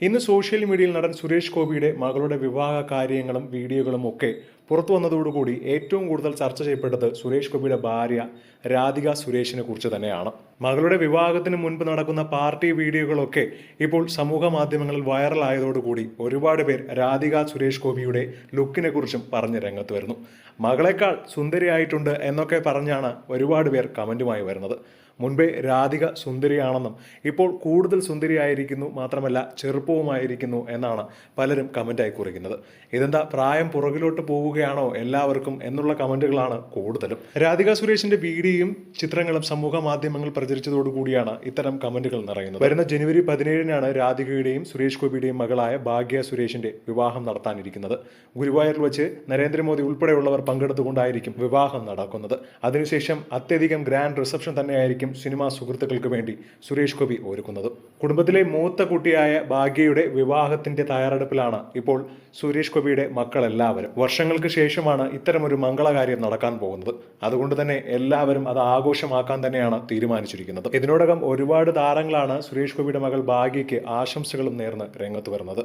ഇന്ന് സോഷ്യൽ മീഡിയയിൽ നടൻ സുരേഷ് ഗോപിയുടെ മകളുടെ വിവാഹ കാര്യങ്ങളും വീഡിയോകളും ഒക്കെ പുറത്തു വന്നതോടുകൂടി ഏറ്റവും കൂടുതൽ ചർച്ച ചെയ്യപ്പെട്ടത് സുരേഷ് ഗോപിയുടെ ഭാര്യ രാധിക സുരേഷിനെ കുറിച്ച് തന്നെയാണ്. മകളുടെ വിവാഹത്തിന് മുൻപ് നടക്കുന്ന പാർട്ടി വീഡിയോകളൊക്കെ ഇപ്പോൾ സമൂഹ മാധ്യമങ്ങളിൽ വൈറലായതോടുകൂടി ഒരുപാട് പേർ രാധിക സുരേഷ് ഗോപിയുടെ ലുക്കിനെ കുറിച്ചും പറഞ്ഞ് രംഗത്ത് വരുന്നു. മകളെക്കാൾ സുന്ദരിയായിട്ടുണ്ട് എന്നൊക്കെ പറഞ്ഞാണ് ഒരുപാട് പേർ കമന്റുമായി വരുന്നത്. മുൻപേ രാധിക സുന്ദരിയാണെന്നും ഇപ്പോൾ കൂടുതൽ സുന്ദരിയായിരിക്കുന്നു മാത്രമല്ല ചെറുപ്പവുമായിരിക്കുന്നു എന്നാണ് പലരും കമന്റായി കുറിക്കുന്നത്. ഇതെന്താ പ്രായം പുറകിലോട്ട് പോവുകയാണോ എല്ലാവർക്കും എന്നുള്ള കമന്റുകളാണ് കൂടുതലും. രാധിക സുരേഷിന്റെ വീഡിയോയും ചിത്രങ്ങളും സമൂഹ മാധ്യമങ്ങൾ പ്രചരിച്ചതോടുകൂടിയാണ് ഇത്തരം കമന്റുകൾ നിറയുന്നത്. വരുന്ന ജനുവരി പതിനേഴിനാണ് രാധികയുടെയും സുരേഷ് ഗോപിയുടെയും മകളായ ഭാഗ്യ സുരേഷിന്റെ വിവാഹം നടത്താനിരിക്കുന്നത്. ഗുരുവായൂരിൽ വെച്ച് നരേന്ദ്രമോദി ഉൾപ്പെടെയുള്ളവർ പങ്കെടുത്തുകൊണ്ടായിരിക്കും വിവാഹം നടക്കുന്നത്. അതിനുശേഷം അത്യധികം ഗ്രാൻഡ് റിസപ്ഷൻ തന്നെയായിരിക്കും സിനിമാ സുഹൃത്തുക്കൾക്ക് വേണ്ടി സുരേഷ് ഗോപി ഒരുക്കുന്നത്. കുടുംബത്തിലെ മൂത്ത കുട്ടിയായ ഭാഗ്യയുടെ വിവാഹത്തിന്റെ തയ്യാറെടുപ്പിലാണ് ഇപ്പോൾ സുരേഷ് ഗോപിയുടെ മക്കളെല്ലാവരും. വർഷങ്ങൾക്ക് ശേഷമാണ് ഇത്തരമൊരു മംഗളകാര്യം നടക്കാൻ പോകുന്നത്. അതുകൊണ്ട് തന്നെ എല്ലാവരും അത് ആഘോഷമാക്കാൻ തന്നെയാണ് തീരുമാനിച്ചിരിക്കുന്നത്. ഇതിനോടകം ഒരുപാട് താരങ്ങളാണ് സുരേഷ് ഗോപിയുടെ മകൾ ഭാഗ്യയ്ക്ക് ആശംസകളും നേർന്ന് രംഗത്ത് വരുന്നത്.